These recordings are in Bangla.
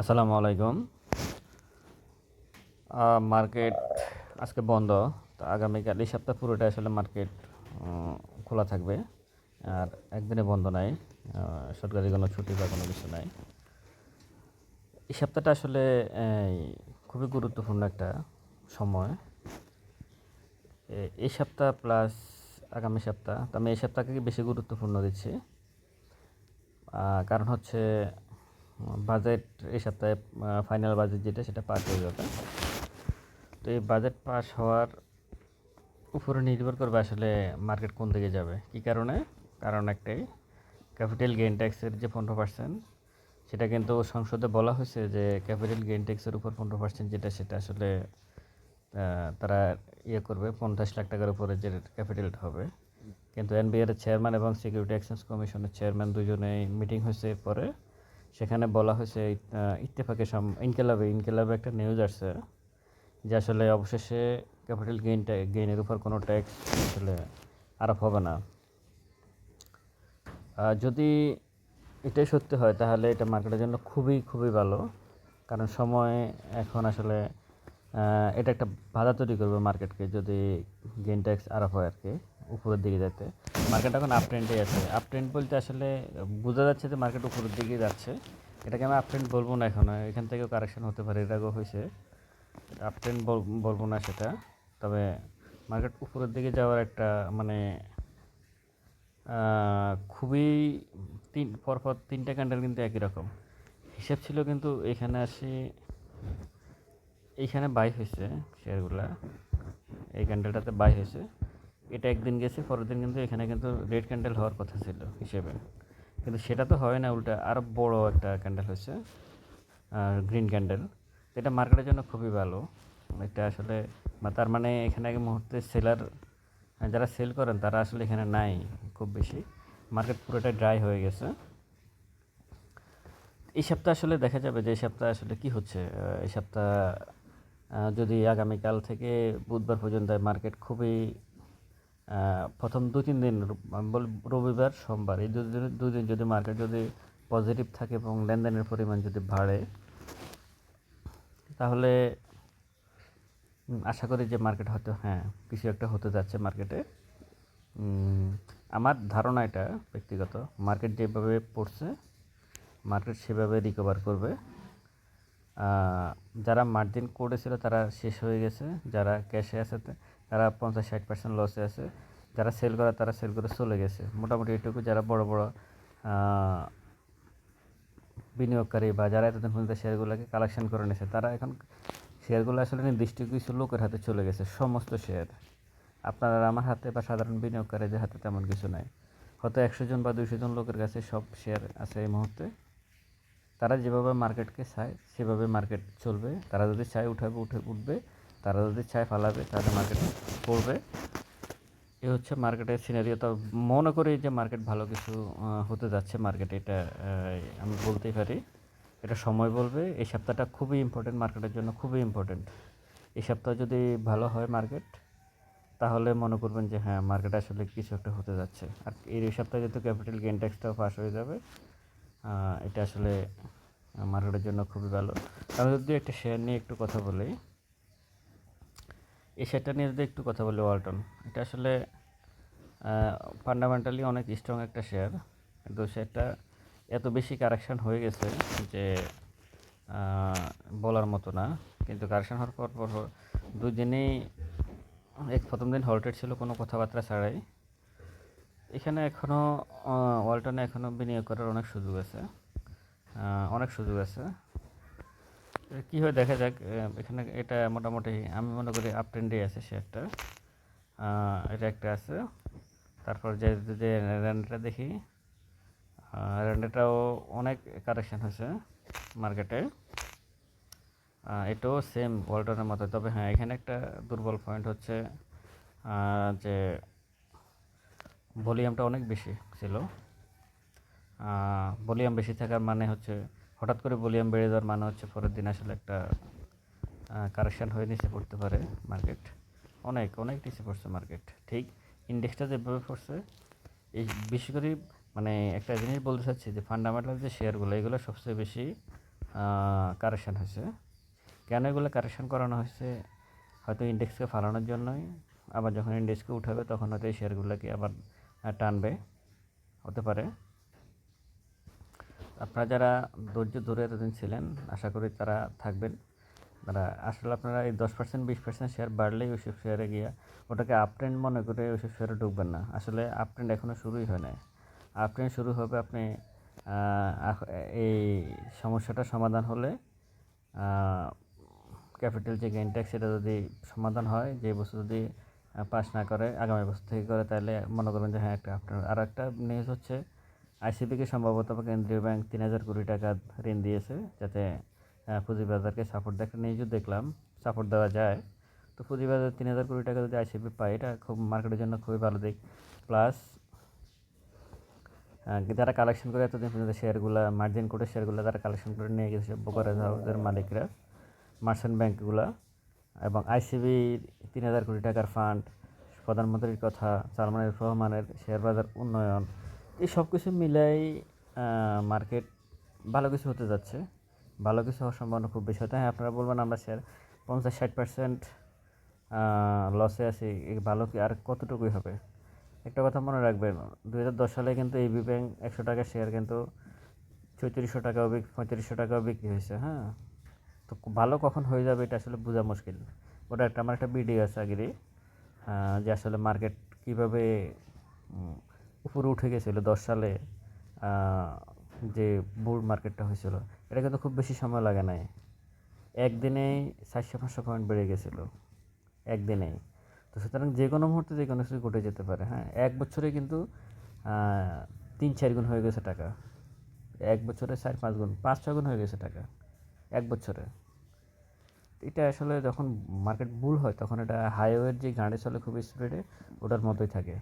আসসালামু আলাইকুম। মার্কেট আজকে বন্ধ, তো আগামীকাল এই সপ্তাহ পুরোটা আসলে মার্কেট খোলা থাকবে। আর একদিনে বন্ধ নাই সরকারি কোনো ছুটি বা কোনো কিছু নাই। এই সপ্তাহটা আসলে খুবই গুরুত্বপূর্ণ একটা সময়। এই সপ্তাহ প্লাস আগামী সপ্তাহ, তো আমি এই সপ্তাহকে বেশি গুরুত্বপূর্ণ দিচ্ছি। কারণ হচ্ছে বাজেট এই সপ্তাহে ফাইনাল বাজেট যেটা, সেটা পাস হয়ে যাবে তো এই বাজেট পাস হওয়ার উপরে নির্ভর করবে আসলে মার্কেট কোন দিকে যাবে। কী কারণে? কারণ একটাই ক্যাপিটাল গেইন ট্যাক্সের যে পনেরো পার্সেন্ট সেটা কিন্তু সংসদে বলা হয়েছে যে ক্যাপিটাল গেইন ট্যাক্সের উপর পনেরো পার্সেন্ট যেটা, সেটা আসলে তারা ইয়ে করবে, পঞ্চাশ লাখ টাকার উপরে যে ক্যাপিটালটা হবে। কিন্তু এনবিআর চেয়ারম্যান এবং সিকিউরিটি এক্সচেঞ্জ কমিশনের চেয়ারম্যান দুজনেই মিটিং হয়েছে পরে সেখানে বলা হয়েছে ইত্তেফাকে সম, ইনকেলাবে ইনকেলাবে একটা নিউজ আসছে, যে আসলে অবশেষে ক্যাপিটাল গেইনটা গেইনের উপর কোনো ট্যাক্স আসলে আরোপ হবে না। যদি এটাই সত্যি হয়, তাহলে এটা মার্কেটের জন্য খুবই খুবই ভালো, কারণ সময় এখন আসলে এটা একটা বাধা তৈরি করবে মার্কেটকে যদি গেইন ট্যাক্স আরোপ হয় আর কি, উপরের দিকে যেতে মার্কেট এখন আপ ট্রেন্ডে আছে। আপ ট্রেন্ড বলতে আসলে, বোঝা যাচ্ছে যে মার্কেট উপরের দিকে যাচ্ছে। এটাকে আমি আপ ট্রেন্ড বলব না এখন, এখান থেকেও কারেকশন হতে পারে আগেও হয়েছে। আপ ট্রেন্ড বলব না সেটা। তবে মার্কেট উপরের দিকে যাওয়ার একটা মানে খুবই তিন, পরপর তিনটা ক্যান্ডেল কিন্তু একই রকম। হিসেব ছিল কিন্তু এখানে আসি এইখানে বাই হয়েছে শেয়ারগুলা এই ক্যান্ডেলটাতে বাই হয়েছে। এটা একদিন গেছে, পরের দিন কিন্তু এখানে কিন্তু রেড ক্যান্ডেল হওয়ার কথা ছিল হিসেবে। কিন্তু সেটা তো হয় না, উল্টা আরও বড় একটা ক্যান্ডেল হয়েছে গ্রিন ক্যান্ডেল এটা মার্কেটের জন্য খুবই ভালো। এটা আসলে তার মানে এখানে এই মুহূর্তে সেলার যারা সেল করেন তারা আসলে এখানে নাই খুব বেশি। মার্কেট পুরোটা ড্রাই হয়ে গেছে। এই সপ্তাহ আসলে দেখা যাবে যে এই সপ্তাহ আসলে কি হচ্ছে। এই সপ্তাহ যদি আগামীকাল থেকে বুধবার পর্যন্ত মার্কেট খুবই প্রথম দু তিন দিন বল রবিবার, সোমবার, এই দুদিন দুদিন যদি মার্কেট যদি পজিটিভ থাকে এবং লেনদেনের পরিমাণ যদি বাড়ে, তাহলে আশা করি যে মার্কেট হয়তো হ্যাঁ কিছু একটা হতে যাচ্ছে মার্কেটে আমার ধারণা এটা ব্যক্তিগত মার্কেট যেভাবে পড়ছে মার্কেট সেভাবে রিকভার করবে। যারা মার্জিন করেছিল তারা শেষ হয়ে গেছে, যারা ক্যাশে আছে তারা পঞ্চাশ ষাট পার্সেন্ট লসে আছে। যারা সেল করে, তারা সেল করে চলে গেছে। মোটামুটি এটুকু যারা বড় বড় বিনিয়োগকারী বা যারা এতদিন পর্যন্ত শেয়ারগুলোকে কালেকশন করে নিয়েছে তারা এখন শেয়ারগুলো আসলে নির্দিষ্ট কিছু লোকের হাতে চলে গেছে, সমস্ত শেয়ার আপনারা আমার হাতে বা সাধারণ বিনিয়োগকারীদের হাতে তেমন কিছু নাই। হয়তো একশো জন বা দুইশো জন লোকের কাছে সব শেয়ার আছে এই মুহূর্তে। তারা যেভাবে মার্কেটকে চায়, সেভাবে মার্কেট চলবে। তারা যদি চায়, উঠাবে, উঠে, উঠবে। তারা যদি চায় ফালাবে, তাহলে মার্কেট পড়বে। এ হচ্ছে মার্কেটের সিনারিও তো মনে করি যে মার্কেট ভালো কিছু হতে যাচ্ছে মার্কেটে এটা আমি বলতেই পারি। এটা সময় বলবে। এই সপ্তাহটা খুবই ইম্পর্টেন্ট মার্কেটের জন্য খুবই ইম্পর্টেন্ট এই সপ্তাহ যদি ভালো হয় মার্কেট তাহলে মনে করবেন যে হ্যাঁ মার্কেট আসলে কিছু একটা হতে যাচ্ছে। আর এই সপ্তাহে যেহেতু ক্যাপিটাল গেইন ট্যাক্সটাও পাস হয়ে যাবে এটা আসলে মার্কেটের জন্য খুবই ভালো। আমি যদি একটা শেয়ার নিয়ে একটু কথা বলি এই শেয়ারটা নিয়ে যদি একটু কথা বলি, ওয়ালটন, এটা আসলে ফান্ডামেন্টালি অনেক স্ট্রং একটা শেয়ার কিন্তু শেয়ারটা এত বেশি কারেকশান হয়ে গেছে যে বলার মতো না। কিন্তু কারেকশান হওয়ার পর পর দুই দিনেই এক প্রথম দিন হল্টেড ছিল কোনো কথাবার্তা ছাড়াই। এখানে এখনও ওয়ালটনে এখনও বিনিয়োগ করার অনেক সুযোগ আছে। অনেক সুযোগ আছে। কী হয়, দেখা যাক এখানে এটা মোটামুটি আমি মনে করি আপ ট্রেন্ডে আছে শেয়ারটা এটা একটা আছে। তারপর যে যে র্যান্ডটা দেখি র্যান্ডটাও অনেক কারেকশন হয়েছে মার্কেটে এটাও সেম ওয়ালটনের মতো তবে হ্যাঁ এখানে একটা দুর্বল পয়েন্ট হচ্ছে যে ভলিউমটা অনেক বেশি ছিল। ভলিউম বেশি থাকার মানে হচ্ছে হঠাৎ করে ভলিউম বেড়ে যাওয়ার মানে হচ্ছে পরের দিন আসলে একটা কারেকশান হয়ে নিচে পড়তে পারে মার্কেট অনেক অনেক নিচে পড়ছে মার্কেট ঠিক ইন্ডেক্সটা যেভাবে পড়ছে, এই বেশি করে মানে একটা জিনিস বলতে চাচ্ছি যে ফান্ডামেন্টাল যে শেয়ারগুলো এগুলো সবচেয়ে বেশি কারেকশান হয়েছে। কেন এগুলো কারেকশান করানো হয়েছে? হয়তো ইন্ডেক্সকে ফালানোর জন্যই। আবার যখন ইন্ডেক্সকে উঠাবে, তখন হয়তো এই শেয়ারগুলোকে আবার টানবে। হতে পারে। আপনারা যারা ধৈর্য ধরে এতদিন ছিলেন, আশা করি তারা থাকবেন। তারা আসলে আপনারা এই দশ পার্সেন্ট বিশ পার্সেন্ট শেয়ার বাড়লেই ওইসব শেয়ারে গিয়ে ওটাকে আপ ট্রেন্ড মনে করে ওইসব শেয়ারে ঢুকবেন না। আসলে আপ ট্রেন্ড এখনও শুরুই হয় নাই। আপ ট্রেন্ড শুরু হবে আপনি এই সমস্যাটা সমাধান হলে ক্যাপিটাল যে গেইন ট্যাক্স সেটা যদি সমাধান হয়, যে বছর যদি পাস না করে, আগামী বছর থেকে করে, তাহলে মনে করবেন যে হ্যাঁ একটা আপনার আর একটা নিউজ হচ্ছে আইসিবিকে সম্ভবত কেন্দ্রীয় ব্যাংক তিন হাজার কোটি টাকা ঋণ দিয়েছে যাতে পুঁজিবাজারকে সাপোর্ট দেখা নিউজও দেখলাম সাপোর্ট দেওয়া যায়। তো পুঁজিবাজার তিন হাজার কোটি টাকা যদি আইসিবি পায়, এটা খুব মার্কেটের জন্য খুবই ভালো দিক। প্লাস যারা কালেকশন করে এতদিন পর্যন্ত শেয়ারগুলো মার্জিন করে শেয়ারগুলো তারা কালেকশন করে নিয়ে গেছে হাউসের মালিকরা মার্চেন্ট ব্যাংকগুলো এবং আইসিবি তিন হাজার কোটি টাকার ফান্ড প্রধানমন্ত্রীর কথা সালমান রহমানের শেয়ার বাজার উন্নয়ন এই সব কিছু মিলাই মার্কেট ভালো কিছু হতে যাচ্ছে। ভালো কিছু হওয়ার সম্ভাবনা খুব বেশি হতে হ্যাঁ। আপনারা বলবেন আমরা শেয়ার পঞ্চাশ, ষাট পার্সেন্ট লসে আছি। ভালো কি, আর কতটুকুই হবে? একটা কথা মনে রাখবেন দু হাজার দশ সালে কিন্তু এবি ব্যাংক একশো টাকার শেয়ার কিন্তু চৌত্রিশশো টাকাও বিক, পঁয়ত্রিশশো টাকাও বিক্রি হয়েছে হ্যাঁ? তো ভালো কখন হয়ে যাবে এটা আসলে বোঝা মুশকিল। ওটা একটা, আমার একটা ভিডিও আছে আগেরই যে আসলে মার্কেট কীভাবে উপরে উঠে গেছিল, দশ সালে যে বুল মার্কেটটা হয়েছিল, এটা কিন্তু খুব বেশি সময় লাগে নাই। একদিনেই চারশো, পাঁচশো পয়েন্ট বেড়ে গেছিল, একদিনেই। তো সুতরাং যে কোনো মুহূর্তে যে কোনো কিছু ঘটে যেতে পারে হ্যাঁ? এক বছরে কিন্তু তিন, চার গুণ হয়ে গেছে টাকা। এক বছরে চার, পাঁচ গুণ, পাঁচ, ছয় গুণ হয়ে গেছে টাকা, এক বছরে। এটা আসলে যখন মার্কেট বুল হয়, তখন এটা হাইওয়ের যে গাড়ি চলে খুব স্পিডে ওটার মতোই থাকে।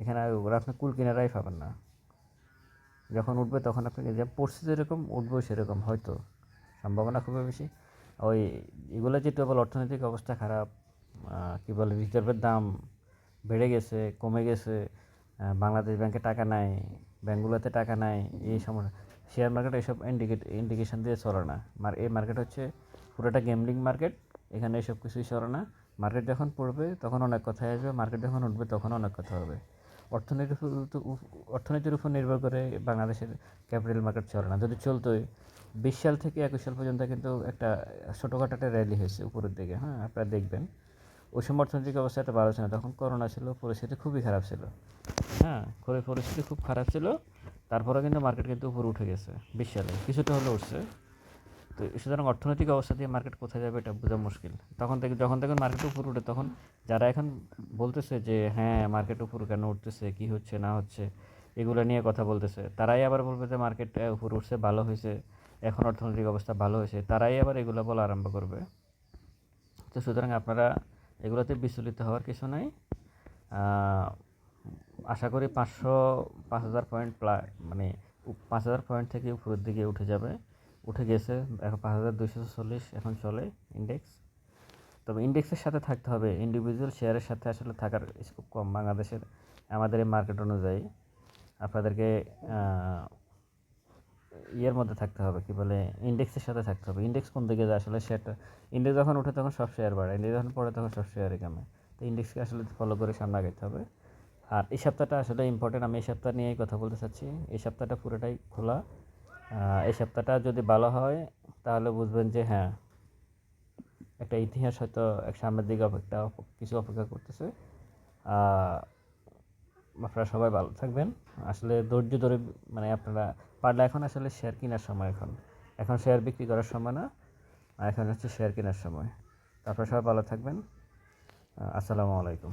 এখানে আর ওরা আপনি কুল কিনারাই পাবেন না। যখন উঠবে তখন আপনি যে পরিস্থিতি এরকম উঠবেও সেরকম হয়তো। সম্ভাবনা খুবই বেশি। ওই এগুলো যেটা বলে অর্থনৈতিক অবস্থা খারাপ কী বলে রিজার্ভের দাম বেড়ে গেছে, কমে গেছে বাংলাদেশ ব্যাংকে টাকা নাই, ব্যাঙ্কগুলোতে টাকা নাই, এই সমস্যা শেয়ার মার্কেট এসব ইন্ডিকেট ইন্ডিকেশন দিয়ে চলে না। মার এই মার্কেট হচ্ছে পুরোটা গেমলিং মার্কেট এখানে এসব কিছুই চলে না। মার্কেট যখন পড়বে তখন অনেক কথা আসবে মার্কেট যখন উঠবে তখন অনেক কথা হবে। অর্থনীতির অর্থনীতির উপর নির্ভর করে বাংলাদেশের ক্যাপিটাল মার্কেট চলে না। যদি চলতোই, বিশ সাল থেকে একুশ সাল পর্যন্ত কিন্তু একটা ছোটোখাটো একটা র্যালি হয়েছে উপরের দিকে হ্যাঁ আপনারা দেখবেন। ওই সময় অর্থনৈতিক অবস্থা এত ভালো ছিল না। তখন করোনা ছিল, পরিস্থিতি খুবই খারাপ ছিল। হ্যাঁ পরিস্থিতি খুব খারাপ ছিল। তারপরে কিন্তু মার্কেট কিন্তু উপরে উঠে গেছে, বিশ সালে। কিছুটা হলে উঠছে। তো সুতরাং অর্থনৈতিক অবস্থা দিয়ে মার্কেট কোথায় যাবে এটা বোঝা মুশকিল। তখন থেকে, যখন থেকে মার্কেট উপর উঠে, তখন যারা এখন বলতেছে যে হ্যাঁ মার্কেট উপর কেন উঠতেছে? কি হচ্ছে, না হচ্ছে? এগুলো নিয়ে কথা বলতেছে। তারাই আবার বলবে যে মার্কেট উপর উঠছে, ভালো হয়েছে। এখন অর্থনৈতিক অবস্থা ভালো হয়েছে। তারাই আবার এগুলো বলা আরম্ভ করবে। তো সুতরাং আপনারা এগুলোতে বিচলিত হওয়ার কিছু নাই। আশা করি পাঁচশো, পাঁচ হাজার পয়েন্ট প্লা মানে পাঁচ হাজার পয়েন্ট থেকে উপরের দিকে উঠে যাবে। উঠে গেছে, এখন পাঁচ হাজার দুইশো চল্লিশ, এখন চলে ইন্ডেক্স তবে ইন্ডেক্সের সাথে থাকতে হবে ইন্ডিভিজুয়াল শেয়ারের সাথে আসলে থাকার স্কোপ কম। বাংলাদেশের, আমাদের এই মার্কেট অনুযায়ী আপনাদেরকে ইয়ের মধ্যে থাকতে হবে, কি বলে ইন্ডেক্সের সাথে থাকতে হবে। ইন্ডেক্স কোন দিকে যায়? আসলে শেয়ারটা ইন্ডেক্স যখন উঠে তখন সব শেয়ার বাড়ে ইন্ডেক্স যখন পড়ে তখন সব শেয়ারে কমে। তো ইন্ডেক্সকে আসলে ফলো করে সামনে আগাইতে হবে। আর এই সপ্তাহটা আসলে ইম্পর্টেন্ট আমি এই সপ্তাহ নিয়েই কথা বলতে চাচ্ছি। এই সপ্তাহটা পুরোটাই খোলা। এই সপ্তাহটা যদি ভালো হয়, তাহলে বুঝবেন যে হ্যাঁ একটা ইতিহাস হয়তো এক সামনের দিকে অপেক্ষা, কিছু অপেক্ষা করতেছে। আপনারা সবাই ভালো থাকবেন। আসলে ধৈর্য ধরে মানে আপনারা পারলে এখন আসলে শেয়ার কেনার সময় এখন। এখন শেয়ার বিক্রি করার সময় না এখন হচ্ছে শেয়ার কেনার সময়। আপনারা সবাই ভালো থাকবেন। আসসালামু আলাইকুম।